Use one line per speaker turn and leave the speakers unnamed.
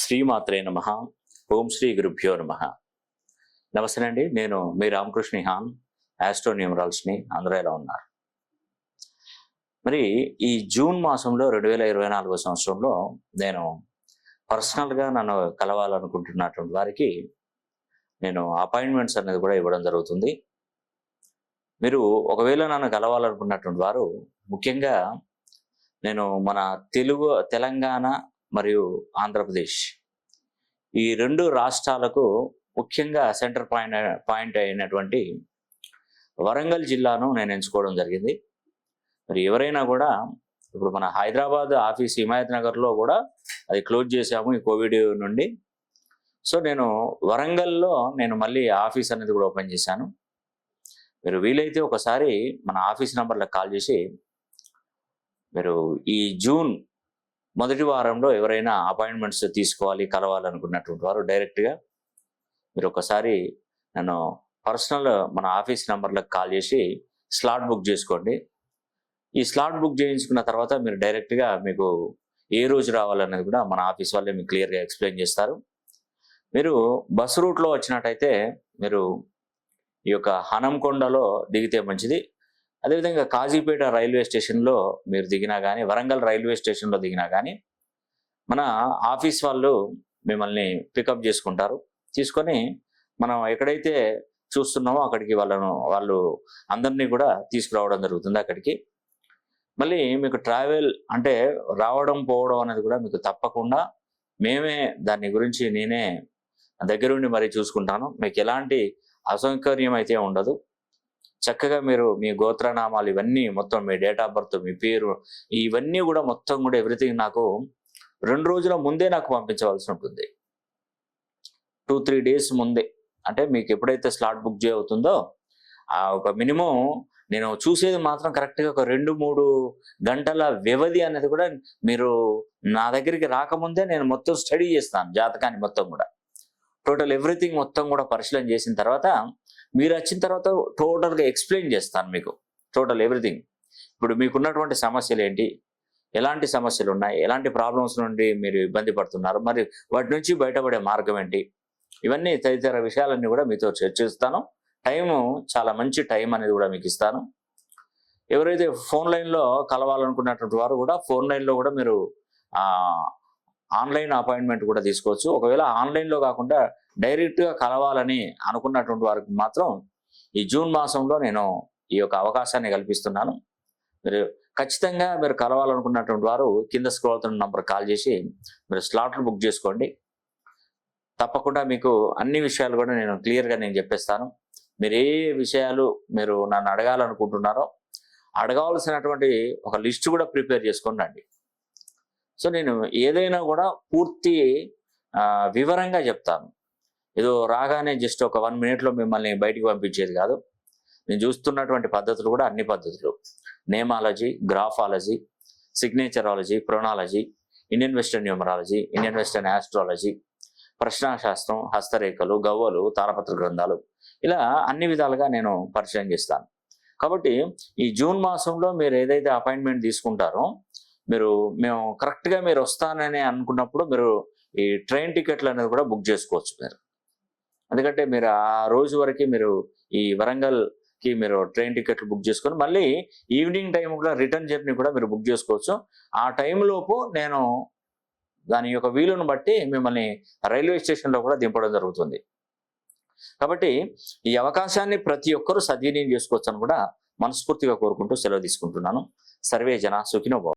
శ్రీమాత్రే నమ. ఓం శ్రీ గురుభ్యో నమ. నమస్తే అండి నేను మీ రామకృష్ణ హాన్ ఆస్ట్రోన్యూమరాల్స్ని అందరూ ఎలా ఉన్నారు? మరి ఈ జూన్ మాసంలో రెండు వేల ఇరవై నాలుగో సంవత్సరంలో నేను పర్సనల్గా నన్ను కలవాలనుకుంటున్నటువంటి వారికి నేను అపాయింట్మెంట్స్ అనేది కూడా ఇవ్వడం జరుగుతుంది. మీరు ఒకవేళ నన్ను కలవాలనుకున్నటువంటి వారు ముఖ్యంగా నేను మన తెలుగు తెలంగాణ మరియు ఆంధ్రప్రదేశ్ ఈ రెండు రాష్ట్రాలకు ముఖ్యంగా సెంటర్ పాయింట్ పాయింట్ అయినటువంటి వరంగల్ జిల్లాను నేను ఎంచుకోవడం జరిగింది. మరి ఎవరైనా కూడా ఇప్పుడు మన హైదరాబాద్ ఆఫీస్ హిమాయత్ నగర్లో కూడా అది క్లోజ్ చేశాము ఈ కోవిడ్ నుండి. సో నేను వరంగల్లో నేను మళ్ళీ ఆఫీస్ అనేది కూడా ఓపెన్ చేశాను. మీరు వీలైతే ఒకసారి మన ఆఫీస్ నెంబర్లకు కాల్ చేసి మీరు ఈ జూన్ మొదటి వారంలో ఎవరైనా అపాయింట్మెంట్స్ తీసుకోవాలి కలవాలనుకున్నటువంటి వారు డైరెక్ట్గా మీరు ఒకసారి నన్ను పర్సనల్ మన ఆఫీస్ నెంబర్లకు కాల్ చేసి స్లాట్ బుక్ చేసుకోండి. ఈ స్లాట్ బుక్ చేయించుకున్న తర్వాత మీరు డైరెక్ట్గా మీకు ఏ రోజు రావాలనేది కూడా మన ఆఫీస్ వాళ్ళే మీకు క్లియర్గా ఎక్స్ప్లెయిన్ చేస్తారు. మీరు బస్ రూట్లో వచ్చినట్టయితే మీరు ఈ యొక్క హనంకొండలో దిగితే మంచిది. అదేవిధంగా కాజీపేట రైల్వే స్టేషన్లో మీరు దిగినా కానీ వరంగల్ రైల్వే స్టేషన్లో దిగినా కానీ మన ఆఫీస్ వాళ్ళు మిమ్మల్ని పికప్ చేసుకుంటారు. తీసుకొని మనం ఎక్కడైతే చూస్తున్నామో అక్కడికి వాళ్ళను వాళ్ళు అందరినీ కూడా తీసుకురావడం జరుగుతుంది అక్కడికి. మళ్ళీ మీకు ట్రావెల్ అంటే రావడం పోవడం అనేది కూడా మీకు తప్పకుండా మేమే దాని గురించి నేనే దగ్గరుండి మరీ చూసుకుంటాను. మీకు ఎలాంటి అసౌకర్యం అయితే ఉండదు. చక్కగా మీరు మీ గోత్రనామాలు ఇవన్నీ మొత్తం మీ డేట్ ఆఫ్ బర్త్ మీ పేరు ఇవన్నీ కూడా మొత్తం కూడా ఎవ్రీథింగ్ నాకు రెండు రోజుల ముందే నాకు పంపించవలసి ఉంటుంది. టూ త్రీ డేస్ ముందే. అంటే మీకు ఎప్పుడైతే స్లాట్ బుక్ చేయవుతుందో ఆ ఒక మినిమం నేను చూసేది మాత్రం కరెక్ట్గా ఒక రెండు మూడు గంటల వ్యవధి అనేది కూడా మీరు నా దగ్గరికి రాకముందే నేను మొత్తం స్టడీ చేస్తాను జాతకాన్ని మొత్తం కూడా. టోటల్ ఎవ్రీథింగ్ మొత్తం కూడా పరిశీలన చేసిన తర్వాత మీరు వచ్చిన తర్వాత టోటల్గా ఎక్స్ప్లెయిన్ చేస్తాను మీకు. Total everything. ఇప్పుడు మీకున్నటువంటి సమస్యలు ఏంటి? ఎలాంటి సమస్యలు ఉన్నాయి? ఎలాంటి ప్రాబ్లమ్స్ నుండి మీరు ఇబ్బంది పడుతున్నారు? మరి వాటి నుంచి బయటపడే మార్గం ఏంటి? ఇవన్నీ తదితర విషయాలన్నీ కూడా మీతో చర్చిస్తాను టైము చాలా మంచి టైం అనేది కూడా మీకు ఇస్తాను. ఎవరైతే ఫోన్ లైన్లో కలవాలనుకున్నటువంటి వారు కూడా ఫోన్ లైన్లో కూడా మీరు ఆన్లైన్ అపాయింట్మెంట్ కూడా తీసుకోవచ్చు. ఒకవేళ ఆన్లైన్లో కాకుండా డైరెక్ట్గా కలవాలని అనుకున్నటువంటి వారికి మాత్రం ఈ జూన్ మాసంలో నేను ఈ యొక్క అవకాశాన్ని కల్పిస్తున్నాను. మీరు ఖచ్చితంగా మీరు కలవాలనుకున్నటువంటి వారు కింద స్క్రోల్ అవుతున్న నంబర్ కాల్ చేసి మీరు స్లాట్లు బుక్ చేసుకోండి. తప్పకుండా మీకు అన్ని విషయాలు కూడా నేను క్లియర్గా నేను చెప్పేస్తాను. మీరు ఏ విషయాలు మీరు నన్ను అడగాలనుకుంటున్నారో అడగవలసినటువంటి ఒక లిస్ట్ కూడా ప్రిపేర్ చేసుకోండి రండి. సో నేను ఏదైనా కూడా పూర్తి వివరంగా చెప్తాను. ఏదో రాగానే జస్ట్ ఒక వన్ మినిట్లో మిమ్మల్ని బయటికి పంపించేది కాదు. నేను చూస్తున్నటువంటి పద్ధతులు కూడా అన్ని పద్ధతులు. Nameology graphology signaturology pronology Indian western numerology Indian western astrology ప్రశ్నాశాస్త్రం హస్తరేఖలు గవ్వలు తారపత్ర గ్రంథాలు. ఇలా అన్ని విధాలుగా నేను పరిచయం చేస్తాను. కాబట్టి ఈ జూన్ మాసంలో మీరు ఏదైతే అపాయింట్మెంట్ తీసుకుంటారో మీరు మేము కరెక్ట్గా మీరు వస్తానని అనుకున్నప్పుడు మీరు ఈ ట్రైన్ టికెట్లు అనేది కూడా బుక్ చేసుకోవచ్చు మీరు. ఎందుకంటే మీరు ఆ రోజు వరకు మీరు ఈ వరంగల్కి మీరు ట్రైన్ టికెట్లు బుక్ చేసుకొని మళ్ళీ ఈవినింగ్ టైం కూడా రిటర్న్ జర్నీ కూడా మీరు బుక్ చేసుకోవచ్చు. ఆ టైంలోపు నేను దాని యొక్క వీలును బట్టి మిమ్మల్ని రైల్వే స్టేషన్లో కూడా దింపడం జరుగుతుంది. కాబట్టి ఈ అవకాశాన్ని ప్రతి ఒక్కరూ సద్వినియోగం చేసుకోవచ్చు అని కూడా మనస్ఫూర్తిగా కోరుకుంటూ సెలవు తీసుకుంటున్నాను. సర్వే జన సుఖినోభావం